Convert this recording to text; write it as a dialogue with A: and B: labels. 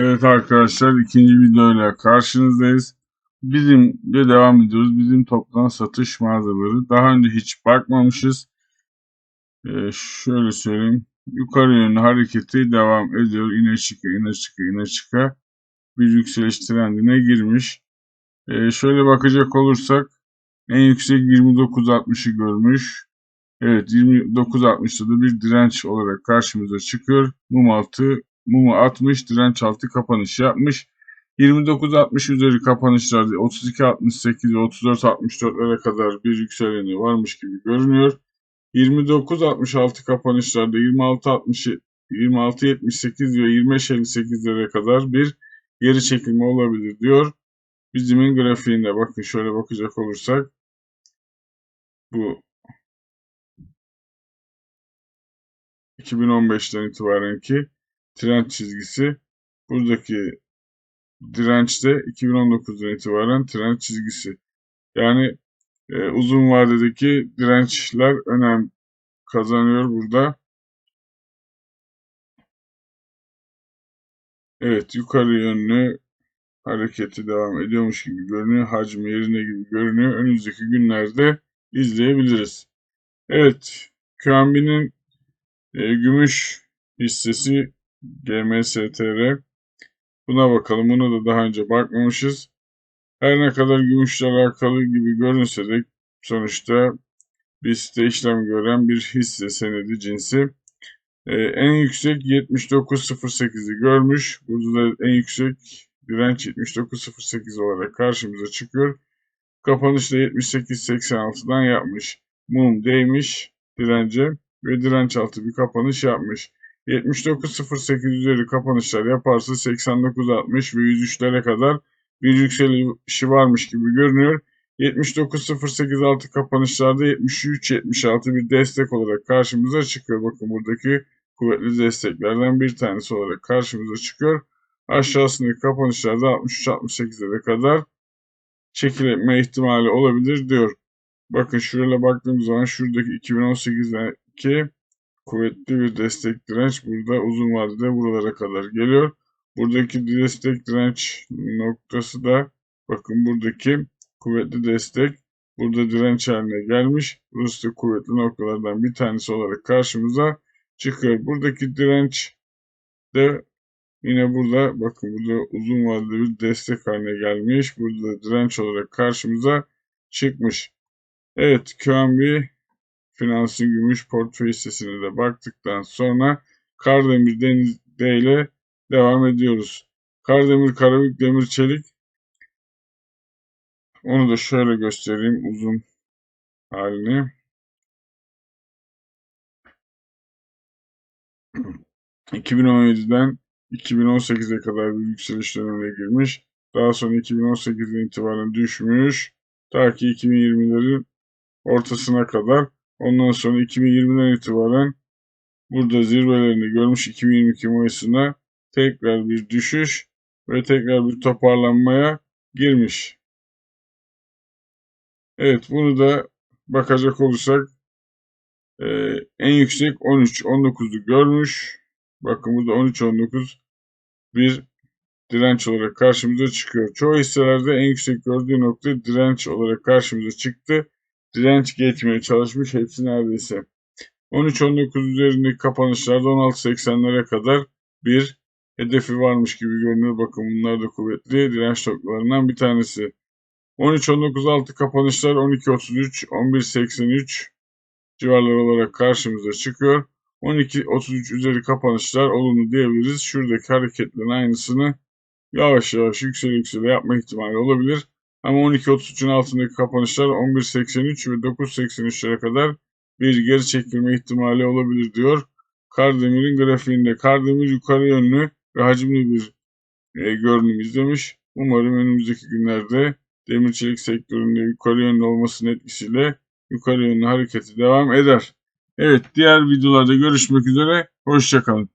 A: Evet arkadaşlar ikinci videoyla karşınızdayız. Bizim de devam ediyoruz. Bizim toptan satış mağazaları. Daha önce hiç bakmamışız. Ee, şöyle söyleyeyim. Yukarı yönlü hareketi devam ediyor. İne çıka ine çıka ine çıka. Bir yükseliş trendine girmiş. Ee, şöyle bakacak olursak en yüksek 29.60'ı görmüş. Evet 29.60'da da bir direnç olarak karşımıza çıkıyor. Mum altı mumu atmış, direnç altı kapanış yapmış. 29.60 üzeri kapanışlarda 32.68 ve 34.64'lere kadar bir yükseleni varmış gibi görünüyor. 29.66 kapanışlarda 26.60 26.78 ve 25.58'lere kadar bir geri çekilme olabilir diyor. Bizimin grafiğinde bakın şöyle bakacak olursak bu 2015'ten itibaren ki trend çizgisi buradaki dirençte 2019'dan itibaren trend çizgisi. Yani e, uzun vadedeki dirençler önem kazanıyor burada. Evet yukarı yönlü hareketi devam ediyormuş gibi görünüyor. Hacmi yerine gibi görünüyor. Önümüzdeki günlerde izleyebiliriz. Evet QNB'nin e, gümüş hissesi GMSTR. Buna bakalım. Buna da daha önce bakmamışız. Her ne kadar gümüşle alakalı gibi görünse de sonuçta bir site işlem gören bir hisse senedi cinsi. Ee, en yüksek 79.08'i görmüş. Burada da en yüksek direnç 79.08 olarak karşımıza çıkıyor. Kapanışta 78.86'dan yapmış. Mum değmiş dirence ve direnç altı bir kapanış yapmış. 79.08 üzeri kapanışlar yaparsa 89.60 ve 103'lere kadar bir yükselişi varmış gibi görünüyor. 79.08 altı kapanışlarda 73.76 bir destek olarak karşımıza çıkıyor. Bakın buradaki kuvvetli desteklerden bir tanesi olarak karşımıza çıkıyor. Aşağısındaki kapanışlarda 63-68'lere kadar çekilme ihtimali olabilir diyor. Bakın şuraya baktığımız zaman şuradaki 2018'deki kuvvetli bir destek direnç burada uzun vadede buralara kadar geliyor. Buradaki destek direnç noktası da bakın buradaki kuvvetli destek burada direnç haline gelmiş. Burası da kuvvetli noktalardan bir tanesi olarak karşımıza çıkıyor. Buradaki direnç de yine burada bakın burada uzun vadede bir destek haline gelmiş. Burada da direnç olarak karşımıza çıkmış. Evet QNB finansın gümüş portföy hissesine de baktıktan sonra Kardemir Deniz'de ile devam ediyoruz. Kardemir, Karabük, Demir, Çelik. Onu da şöyle göstereyim uzun halini. ...2017'den 2018'e kadar bir yükseliş dönemine girmiş. Daha sonra 2018'den itibaren düşmüş. Ta ki 2020'lerin ortasına kadar. Ondan sonra 2020'den itibaren burada zirvelerini görmüş 2022 Mayıs'ına tekrar bir düşüş ve tekrar bir toparlanmaya girmiş. Evet bunu da bakacak olursak e, en yüksek 13-19'u görmüş. Bakın burada 13-19 bir direnç olarak karşımıza çıkıyor. Çoğu hisselerde en yüksek gördüğü nokta direnç olarak karşımıza çıktı. Direnç geçmeye çalışmış hepsi neredeyse. 13-19 üzerindeki kapanışlarda 16-80'lere kadar bir hedefi varmış gibi görünüyor. Bakın bunlar da kuvvetli direnç noktalarından bir tanesi. 13-19 altı kapanışlar 12-33, 11-83 civarları olarak karşımıza çıkıyor. 12-33 üzeri kapanışlar olumlu diyebiliriz. Şuradaki hareketlerin aynısını yavaş yavaş yüksele yüksele yapma ihtimali olabilir. Ama 12.33'ün altındaki kapanışlar 11.83 ve 9.83'lere kadar bir geri çekilme ihtimali olabilir diyor. Kardemir'in grafiğinde. Kardemir yukarı yönlü ve hacimli bir e, görünüm izlemiş. Umarım önümüzdeki günlerde demir çelik sektöründe yukarı yönlü olmasının etkisiyle yukarı yönlü hareketi devam eder. Evet diğer videolarda görüşmek üzere. Hoşçakalın.